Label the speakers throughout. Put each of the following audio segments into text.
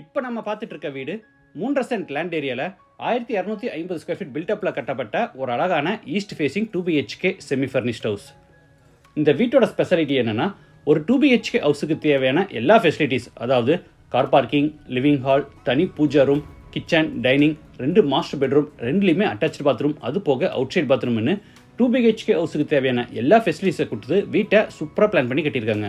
Speaker 1: இப்போ நம்ம பார்த்துட்டு இருக்க வீடு மூன்றரை சென்ட் லேண்ட் ஏரியாவில் ஆயிரத்தி இரநூத்தி ஐம்பது ஸ்கொயர் ஃபீட் பில்டப்பில் கட்டப்பட்ட ஒரு அழகான east facing two BHK semi furnished house இந்த வீட்டோட ஸ்பெஷாலிட்டி என்னென்னா ஒரு டூ பிஹெச்கே ஹவுஸுக்கு தேவையான எல்லா ஃபெசிலிட்டிஸ் அதாவது கார் பார்க்கிங் லிவிங் ஹால் தனி பூஜா ரூம் கிச்சன் டைனிங் ரெண்டு மாஸ்டர் பெட்ரூம் ரெண்டுலேயுமே அட்டாச்சு பாத்ரூம் அது போக அவுட் சைட் பாத்ரூம்னு டூ பிஹெச்கே ஹவுஸுக்கு தேவையான எல்லா ஃபெசிலிட்டிஸை கொடுத்து வீட்டை சூப்பராக பிளான் பண்ணி கட்டியிருக்காங்க.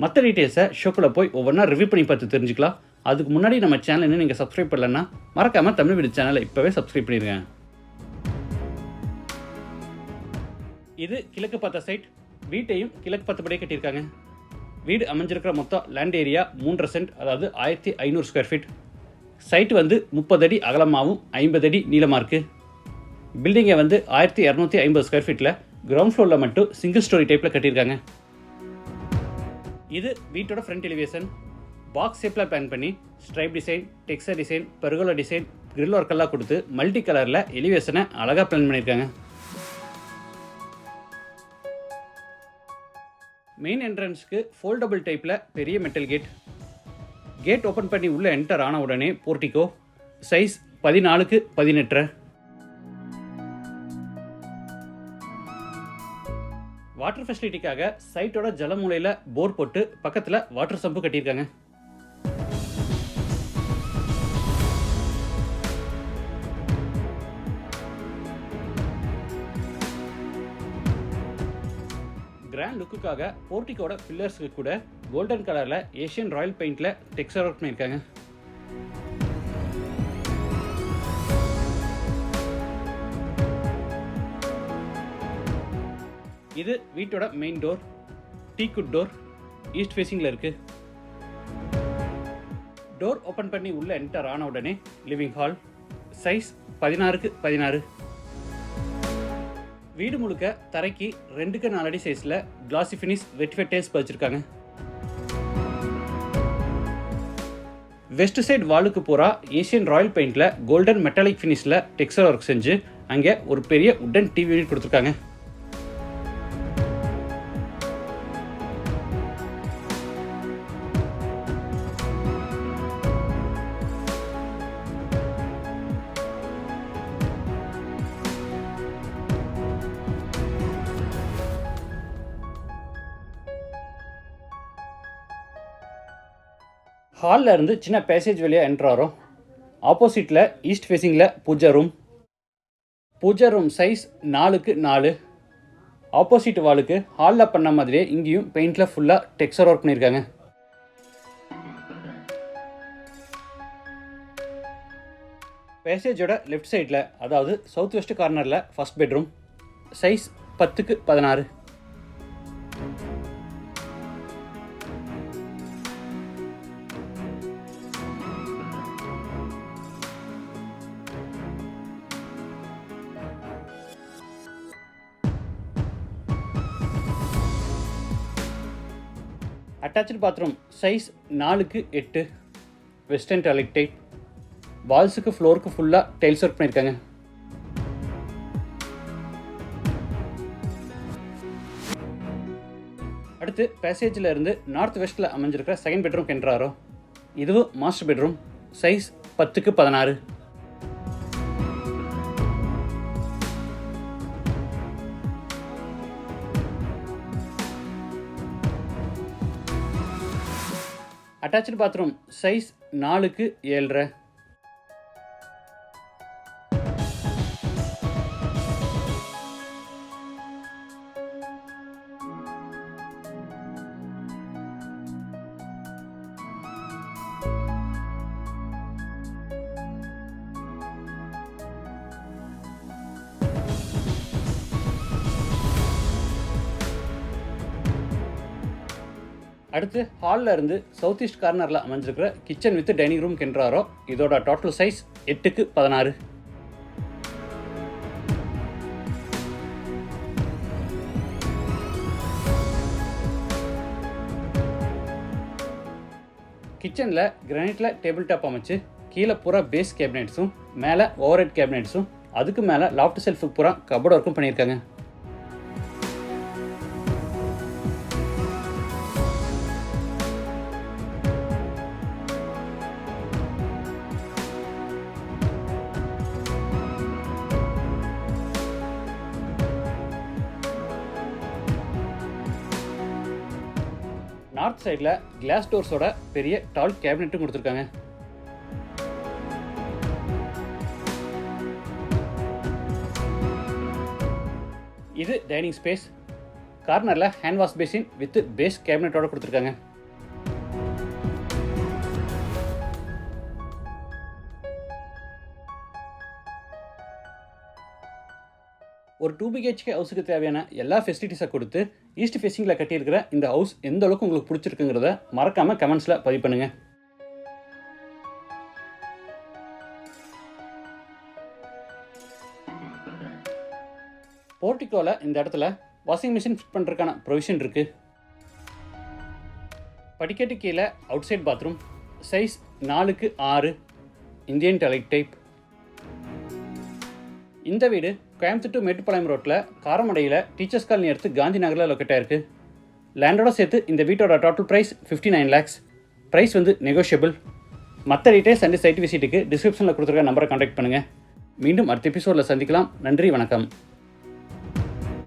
Speaker 1: மற்ற டீட்டெயில்ஸை ஷோக்கில் போய் ஒவ்வொன்றா ரிவ்யூ பண்ணி பார்த்து தெரிஞ்சுக்கலாம். அதுக்கு முன்னாடி நம்ம சேனல் இன்னும் நீங்கள் சப்ஸ்கிரைப் பண்ணலன்னா மறக்காமல் தமிழ் வீடு சேனலை இப்போவே சப்ஸ்கிரைப் பண்ணிடுங்க இது கிழக்கு பார்த்த சைட் வீட்டையும் கிழக்கு பார்த்தபடியே கட்டியிருக்காங்க. வீடு அமைஞ்சிருக்கிற மொத்தம் லேண்ட் ஏரியா மூன்றரை சென்ட் அதாவது ஆயிரத்தி ஐநூறு ஸ்கொயர் ஃபீட் சைட் வந்து முப்பது அடி அகலமாகவும் ஐம்பது அடி நீளமாக இருக்குது பில்டிங்கை வந்து ஆயிரத்தி இரநூத்தி ஐம்பது ஸ்கொயர் ஃபீட்டில் கிரவுண்ட் ஃப்ளோரில் மட்டும் சிங்கிள் ஸ்டோரி டைப்பில் கட்டியிருக்காங்க. இது வீட்டோட ஃப்ரண்ட் எலிவேஷன் பாக்ஸ் ஷேப்பில் பிளான் பண்ணி stripe design texture design pergola design grill work எல்லாம் கொடுத்து மல்டி கலரில் எலிவேஷனை அழகாக பிளான் பண்ணியிருக்காங்க. மெயின் என்ட்ரன்ஸ்க்கு ஃபோல்டபுள் டைப்பில் பெரிய மெட்டல் கேட் கேட் ஓப்பன் பண்ணி உள்ளே என்டர் ஆன உடனே போர்ட்டிகோ சைஸ் பதினாலுக்கு பதினெட்டு வாட்டர் ஃபெசிலிட்டிக்காக சைட்டோட ஜலமூலையில் போர் போட்டு பக்கத்தில் வாட்டர் சம்பு கட்டியிருக்காங்க. கிராண்ட் லுக்குக்காக போர்ட்டிக்கோட பில்லர்ஸ்க்கு கூட. கோல்டன் கலரில் ஏஷியன் ராயல் பெயிண்டில் டெக்ஸ்டர் ஒர்க் பண்ணியிருக்காங்க. இது வீட்டோட main door teakwood door east ஃபேஸிங்கில் இருக்கு. டோர் ஓப்பன் பண்ணி உள்ள என்டர் ஆன உடனே லிவிங் ஹால் சைஸ் பதினாறுக்கு பதினாறு. வீடு முழுக்க தரைக்கு ரெண்டுக்கு நாலு அடி சைஸில் கிளாசி ஃபினிஷ் வெட்டிஃபைட் டைல்ஸ் பதிச்சிருக்காங்க. வெஸ்ட் சைடு வாலுக்கு பூரா ஏஷியன் ராயல் பெயிண்டில் கோல்டன் மெட்டாலிக் ஃபினிஷில் டெக்ஸ்டர் ஒர்க் செஞ்சு அங்கே ஒரு பெரிய உட்டன் டிவி யூனிட் கொடுத்துருக்காங்க. ஹாலில் இருந்து சின்ன பேசேஜ் வழியாக என்ட்ராகிறோம் ஆப்போசிட்டில் east ஃபேஸிங்கில் pooja room pooja room size நாலுக்கு நாலு. ஆப்போசிட் வாலுக்கு ஹாலில் பண்ண மாதிரியே இங்கேயும் பெயிண்டில் ஃபுல்லாக டெக்ஸ்டர் ஒர்க் பண்ணியிருக்காங்க. பேசேஜோட லெஃப்ட் சைடில் அதாவது சவுத் வெஸ்ட் கார்னரில் ஃபஸ்ட் பெட்ரூம் சைஸ் பத்துக்கு பதினாறு. அட்டாச்சு பாத்ரூம் சைஸ் நாலுக்கு எட்டு. வெஸ்டர்ன் டாய்லெட் டைப் வால்ஸுக்கு ஃப்ளோருக்கு ஃபுல்லாக டைல்ஸ் ஒர்க் பண்ணியிருக்காங்க. அடுத்து பேசேஜில் இருந்து நார்த் வெஸ்ட்டில் அமைஞ்சிருக்கிற செகண்ட் பெட்ரூம் கென்றாரோ இதுவும் மாஸ்டர் பெட்ரூம் சைஸ் பத்துக்கு பதினாறு. அட்டாச்சு பாத்ரூம் சைஸ் நாலுக்கு ஏழரை. அடுத்து ஹாலில் இருந்து சவுத் ஈஸ்ட் கார்னரில் அமைஞ்சிருக்கிற கிச்சன் வித் டைனிங் ரூம் கென்றாரோ இதோட டோட்டல் சைஸ் எட்டுக்கு பதினாறு. கிச்சனில் கிரானைட்டில் டேபிள் டாப் அமைச்சு கீழே பூரா பேஸ் கேபினெட்ஸும் மேலே ஓவர் ஹெட் கேபினெட்ஸும் அதுக்கு மேலே லாஃப்ட் செல்ஃபுக்கு பூரா கபோர்ட் ஒர்க்கும் பண்ணியிருக்காங்க. நார்த் சைடில் கிளாஸ் டோர்ஸோட பெரிய டால் கேபினெட்டும் கொடுத்துருக்காங்க. இது டைனிங் ஸ்பேஸ் கார்னரில் hand wash basin with base கேபினெட்டோட கொடுத்துருக்காங்க. ஒரு டூ பிஹெச்கே ஹவுஸுக்கு தேவையான எல்லா ஃபெசிலிட்டிஸை கொடுத்து ஈஸ்ட் ஃபேஸிங்கில் கட்டியிருக்கிற இந்த ஹவுஸ் எந்த அளவுக்கு உங்களுக்கு பிடிச்சிருக்குங்கிறத மறக்காமல் கமெண்ட்ஸில் பதிவு பண்ணுங்கள் போர்ட்டிகோவில் இந்த இடத்துல வாஷிங் மிஷின் ஃபிட் பண்ணுறதுக்கான ப்ரொவிஷன் இருக்குது படிக்கட்டு கீழே அவுட் சைட் பாத்ரூம் சைஸ் நாலுக்கு ஆறு இந்தியன் டாய்லெட் டைப் இந்த வீடு கோயம்புத்தூர் டு மேட்டுப்பாளையம் ரோட்டில் காரமடையில் டீச்சர்ஸ் காலனி எடுத்து காந்தி நகரில் லொக்கேட் ஆயிருக்கு. லேண்டோட சேர்த்து இந்த வீட்டோட total price fifty nine lakhs price வந்து நெகோஷியபிள் மற்ற டீட்டெயில்ஸ் அண்ட் சைட் விசிட்டுக்கு டிஸ்கிரிப்ஷனில் கொடுத்துருக்க நம்பரை கான்டாக்ட் பண்ணுங்கள் மீண்டும் அடுத்த எபிசோடில் சந்திக்கலாம். நன்றி வணக்கம்.